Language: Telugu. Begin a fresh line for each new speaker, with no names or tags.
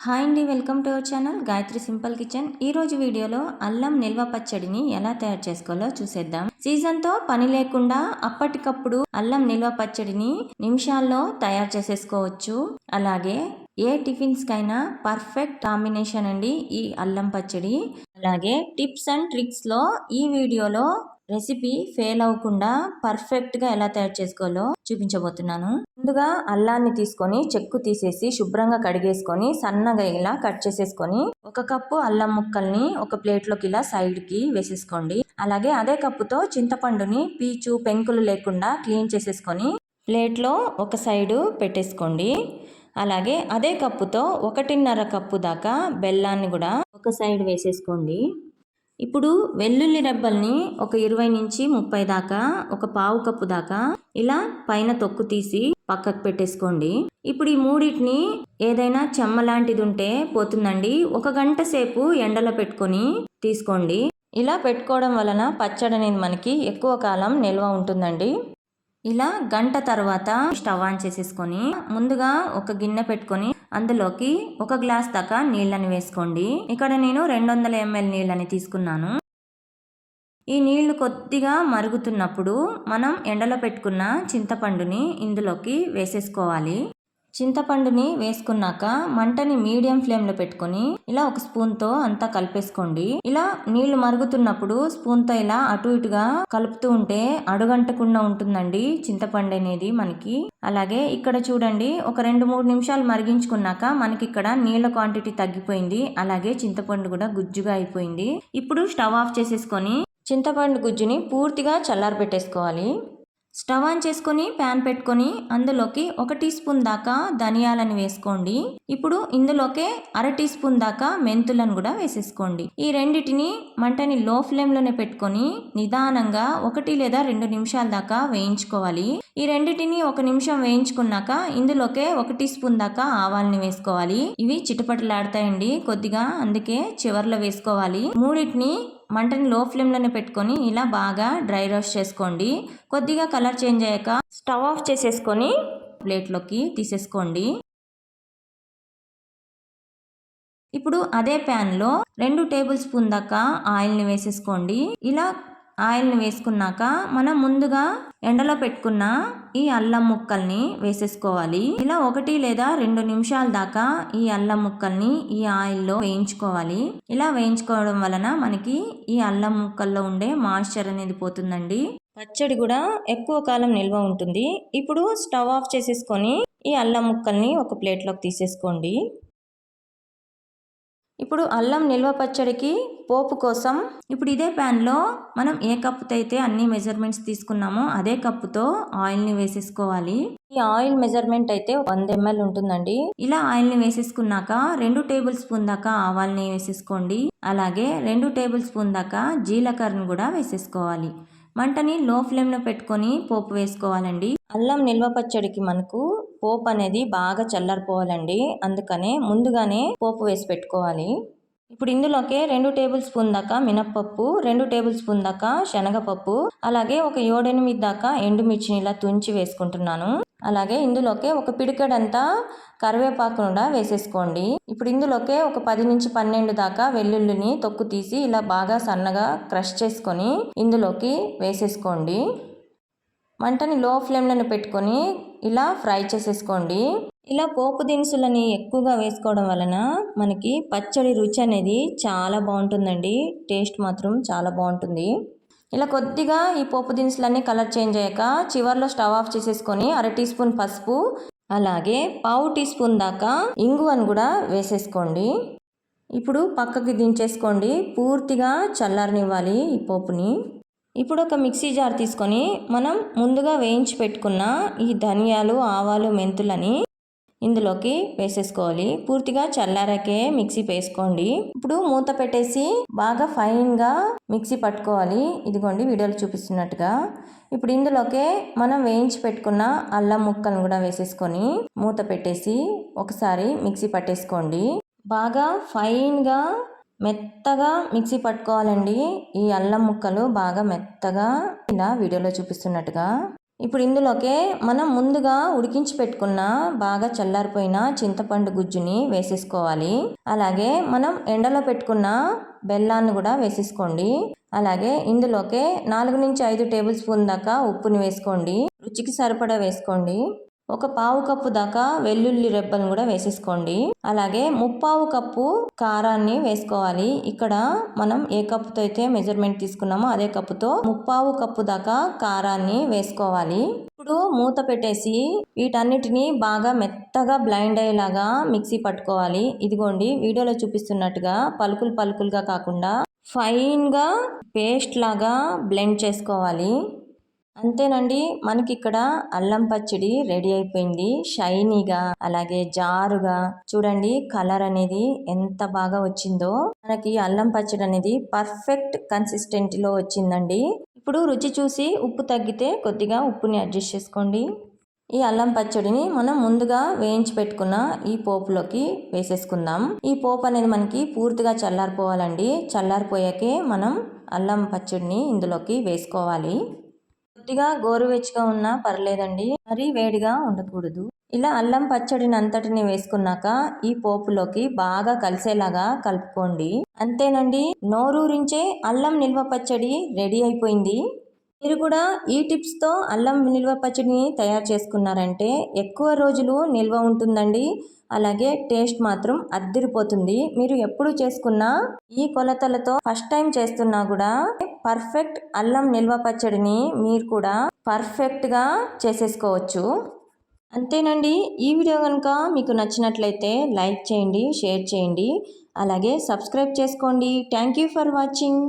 హాయ్ అండి welcome to our channel Gayatri simple kitchen. ఈ రోజు వీడియోలో అల్లం నిల్వ పచ్చడిని ఎలా తయారు చేసుకోవాలో చూసేద్దాం. సీజన్తో పని లేకుండా అప్పటికప్పుడు అల్లం నిల్వ పచ్చడిని నిమిషాల్లో తయారు చేసేసుకోవచ్చు. అలాగే ఏ టిఫిన్స్కైనా పర్ఫెక్ట్ కాంబినేషన్ అండి ఈ అల్లం పచ్చడి. అలాగే టిప్స్ అండ్ ట్రిక్స్లో ఈ వీడియోలో రెసిపీ ఫెయిల్ అవ్వకుండా పర్ఫెక్ట్గా ఎలా తయారు చేసుకోవాలో చూపించబోతున్నాను. ముందుగా అల్లాన్ని తీసుకొని చెక్కు తీసేసి శుభ్రంగా కడిగేసుకొని సన్నగా ఇలా కట్ చేసేసుకొని ఒక కప్పు అల్లం ముక్కల్ని ఒక ప్లేట్లోకి ఇలా సైడ్కి వేసేసుకోండి. అలాగే అదే కప్పుతో చింతపండుని పీచు పెంకులు లేకుండా క్లీన్ చేసేసుకొని ప్లేట్లో ఒక సైడు పెట్టేసుకోండి. అలాగే అదే కప్పుతో ఒకటిన్నర కప్పు దాకా బెల్లాన్ని కూడా ఒక సైడ్ వేసేసుకోండి. ఇప్పుడు వెల్లుల్లి రెబ్బల్ని ఒక ఇరవై నుంచి ముప్పై దాకా ఒక పావు కప్పు దాకా ఇలా పైన తొక్కు తీసి పక్కకు పెట్టేసుకోండి. ఇప్పుడు ఈ మూడింటిని ఏదైనా చెమ్మ లాంటిది ఉంటే పోతుందండి. ఒక గంట సేపు ఎండలో పెట్టుకొని తీసుకోండి. ఇలా పెట్టుకోవడం వలన పచ్చడి అనేది మనకి ఎక్కువ కాలం నిల్వ ఉంటుందండి. ఇలా గంట తర్వాత స్టవ్ ఆన్ చేసేసుకొని ముందుగా ఒక గిన్నె పెట్టుకొని అందులోకి ఒక గ్లాస్ దాకా నీళ్ళని వేసుకోండి. ఇక్కడ నేను రెండు వందల ఎంఎల్ నీళ్ళని తీసుకున్నాను. ఈ నీళ్ళు కొద్దిగా మరుగుతున్నప్పుడు మనం ఎండలో పెట్టుకున్న చింతపండుని ఇందులోకి వేసేసుకోవాలి. చింతపండుని వేసుకున్నాక మంటని మీడియం ఫ్లేమ్లో పెట్టుకొని ఇలా ఒక స్పూన్తో అంతా కలిపేసుకోండి. ఇలా నీళ్ళు మరుగుతున్నప్పుడు స్పూన్తో ఇలా అటు ఇటుగా కలుపుతూ ఉంటే అడుగంటకుండా ఉంటుందండి చింతపండు అనేది మనకి. అలాగే ఇక్కడ చూడండి ఒక రెండు మూడు నిమిషాలు మరిగించుకున్నాక మనకి ఇక్కడ నీళ్ళ క్వాంటిటీ తగ్గిపోయింది. అలాగే చింతపండు కూడా గుజ్జుగా అయిపోయింది. ఇప్పుడు స్టవ్ ఆఫ్ చేసేసుకొని చింతపండు గుజ్జుని పూర్తిగా చల్లారి పెట్టేసుకోవాలి స్టవ్ ఆన్ చేసుకొని ప్యాన్ పెట్టుకొని అందులోకి ఒక టీ స్పూన్ దాకా ధనియాలను వేసుకోండి. ఇప్పుడు ఇందులోకే అర టీ స్పూన్ దాకా మెంతులను కూడా వేసేసుకోండి. ఈ రెండిటిని మంటని లో ఫ్లేమ్లోనే పెట్టుకొని నిదానంగా ఒకటి లేదా రెండు నిమిషాల దాకా వేయించుకోవాలి. ఈ రెండిటిని ఒక నిమిషం వేయించుకున్నాక ఇందులోకే ఒక టీ స్పూన్ దాకా ఆవాలని వేసుకోవాలి. ఇవి చిటపటలాడతాయండి కొద్దిగా అందుకే చివర్లో వేసుకోవాలి. మూడింటిని మంటని లో ఫ్లేమ్లోనే పెట్టుకొని ఇలా బాగా డ్రై రోస్ట్ చేసుకోండి. కొద్దిగా కలర్ చేంజ్ అయ్యాక స్టవ్ ఆఫ్ చేసేసుకొని ప్లేట్లోకి తీసేసుకోండి. ఇప్పుడు అదే ప్యాన్లో రెండు టేబుల్ స్పూన్ దాకా ఆయిల్ని వేసేసుకోండి. ఇలా ఆయిల్ని వేసుకున్నాక మనం ముందుగా ఎండలో పెట్టుకున్న ఈ అల్లం ముక్కల్ని వేసేసుకోవాలి. ఇలా ఒకటి లేదా రెండు నిమిషాల దాకా ఈ అల్లం ముక్కల్ని ఈ ఆయిల్లో వేయించుకోవాలి. ఇలా వేయించుకోవడం వలన మనకి ఈ అల్లం ముక్కల్లో ఉండే మాయిశ్చర్ అనేది పోతుందండి. పచ్చడి కూడా ఎక్కువ కాలం నిల్వ ఉంటుంది. ఇప్పుడు స్టవ్ ఆఫ్ చేసేసుకొని ఈ అల్లం ముక్కల్ని ఒక ప్లేట్లోకి తీసేసుకోండి. ఇప్పుడు అల్లం నిల్వ పచ్చడికి పోపు కోసం ఇప్పుడు ఇదే ప్యాన్లో మనం ఏ కప్పుతో అయితే అన్ని మెజర్మెంట్స్ తీసుకున్నామో అదే కప్పుతో ఆయిల్ని వేసేసుకోవాలి. ఈ ఆయిల్ మెజర్మెంట్ అయితే వంద ఎంఎల్ ఉంటుందండి. ఇలా ఆయిల్ని వేసేసుకున్నాక రెండు టేబుల్ స్పూన్ దాకా ఆవాల్ని వేసేసుకోండి. అలాగే రెండు టేబుల్ స్పూన్ దాకా జీలకర్రను కూడా వేసేసుకోవాలి. మంటని లో ఫ్లేమ్లో పెట్టుకొని పోపు వేసుకోవాలండి. అల్లం నిల్వ పచ్చడికి మనకు పోపు అనేది బాగా చల్లారిపోవాలండి. అందుకనే ముందుగానే పోపు వేసి పెట్టుకోవాలి. ఇప్పుడు ఇందులోకి రెండు టేబుల్ స్పూన్ దాకా మినప్పప్పు రెండు టేబుల్ స్పూన్ దాకా శనగపప్పు అలాగే ఒక ఏడెనిమిది దాకా ఎండుమిర్చిని ఇలా తుంచి వేసుకుంటున్నాను. అలాగే ఇందులోకే ఒక పిడికెడంతా కరివేపాకుండా వేసేసుకోండి. ఇప్పుడు ఇందులోకే ఒక పది నుంచి పన్నెండు దాకా వెల్లుల్లిని తొక్కు తీసి ఇలా బాగా సన్నగా క్రష్ చేసుకొని ఇందులోకి వేసేసుకోండి. మంటని లో ఫ్లేమ్లను పెట్టుకొని ఇలా ఫ్రై చేసేసుకోండి. ఇలా పోపు దినుసులని ఎక్కువగా వేసుకోవడం వలన మనకి పచ్చడి రుచి అనేది చాలా బాగుంటుందండి. టేస్ట్ మాత్రం చాలా బాగుంటుంది. ఇలా కొద్దిగా ఈ పోపు దినుసులన్నీ కలర్ చేంజ్ అయ్యాక చివర్లో స్టవ్ ఆఫ్ చేసేసుకొని అర టీ స్పూన్ పసుపు అలాగే పావు టీ స్పూన్ దాకా ఇంగువను కూడా వేసేసుకోండి. ఇప్పుడు పక్కకి దించేసుకోండి. పూర్తిగా చల్లారనివ్వాలి ఈ పోపుని. ఇప్పుడు ఒక మిక్సీ జార్ తీసుకొని మనం ముందుగా వేయించి పెట్టుకున్న ఈ ధనియాలు ఆవాలు మెంతులని ఇందులోకి వేసేసుకోవాలి. పూర్తిగా చల్లారాకే మిక్సీ వేసుకోండి. ఇప్పుడు మూత పెట్టేసి బాగా ఫైన్గా మిక్సీ పట్టుకోవాలి. ఇదిగోండి వీడియోలో చూపిస్తున్నట్టుగా. ఇప్పుడు ఇందులోకే మనం వేయించి పెట్టుకున్న అల్లం ముక్కలను కూడా వేసేసుకొని మూత పెట్టేసి ఒకసారి మిక్సీ పట్టేసుకోండి. బాగా ఫైన్గా మెత్తగా మిక్సీ పట్టుకోవాలండి. ఈ అల్లం ముక్కలు బాగా మెత్తగా ఇలా వీడియోలో చూపిస్తున్నట్టుగా. ఇప్పుడు ఇందులోకే మనం ముందుగా ఉడికించి పెట్టుకున్న బాగా చల్లారిపోయిన చింతపండు గుజ్జుని వేసేసుకోవాలి. అలాగే మనం ఎండలో పెట్టుకున్న బెల్లాన్ని కూడా వేసేసుకోండి. అలాగే ఇందులోకే నాలుగు నుంచి ఐదు టేబుల్ స్పూన్ దాకా ఉప్పుని వేసుకోండి. రుచికి సరిపడా వేసుకోండి. ఒక పావు కప్పు దాకా వెల్లుల్లి రెబ్బను కూడా వేసేసుకోండి. అలాగే ముప్పావు కప్పు కారాన్ని వేసుకోవాలి. ఇక్కడ మనం ఏ కప్పుతో అయితే మెజర్మెంట్ తీసుకున్నామో అదే కప్పుతో ముప్పావు కప్పు దాకా కారాన్ని వేసుకోవాలి. ఇప్పుడు మూత పెట్టేసి వీటన్నిటిని బాగా మెత్తగా బ్లైండ్ అయ్యేలాగా మిక్సీ పట్టుకోవాలి. ఇదిగోండి వీడియోలో చూపిస్తున్నట్టుగా పలుకులు పలుకులుగా కాకుండా ఫైన్గా పేస్ట్ లాగా బ్లెండ్ చేసుకోవాలి. అంతేనండి మనకి ఇక్కడ అల్లం పచ్చడి రెడీ అయిపోయింది. షైనీగా అలాగే జారుగా. చూడండి కలర్ అనేది ఎంత బాగా వచ్చిందో. మనకి అల్లం పచ్చడి అనేది పర్ఫెక్ట్ కన్సిస్టెంట్లో వచ్చిందండి. ఇప్పుడు రుచి చూసి ఉప్పు తగ్గితే కొద్దిగా ఉప్పుని అడ్జస్ట్ చేసుకోండి. ఈ అల్లం పచ్చడిని మనం ముందుగా వేయించి పెట్టుకున్న ఈ పోపులోకి వేసేసుకుందాం. ఈ పోపు అనేది మనకి పూర్తిగా చల్లారిపోవాలండి. చల్లారిపోయాకే మనం అల్లం పచ్చడిని ఇందులోకి వేసుకోవాలి. కొద్దిగా గోరువెచ్చగా ఉన్నా పర్లేదండి. మరీ వేడిగా ఉండకూడదు. ఇలా అల్లం పచ్చడిని అంతటిని వేసుకున్నాక ఈ పోపులోకి బాగా కలిసేలాగా కలుపుకోండి. అంతేనండి నోరూరించే అల్లం నిల్వ పచ్చడి రెడీ అయిపోయింది. మీరు కూడా ఈ టిప్స్తో అల్లం నిల్వ పచ్చడిని తయారు చేసుకున్నారంటే ఎక్కువ రోజులు నిల్వ ఉంటుందండి. అలాగే టేస్ట్ మాత్రం అద్దిరిపోతుంది. మీరు ఎప్పుడు చేసుకున్నా ఈ కొలతలతో ఫస్ట్ టైం చేస్తున్నా కూడా పర్ఫెక్ట్ అల్లం నిల్వ పచ్చడిని మీరు కూడా పర్ఫెక్ట్గా చేసేసుకోవచ్చు. అంతేనండి. ఈ వీడియో కనుక మీకు నచ్చినట్లయితే లైక్ చేయండి షేర్ చేయండి. అలాగే సబ్స్క్రైబ్ చేసుకోండి. Thank you for watching.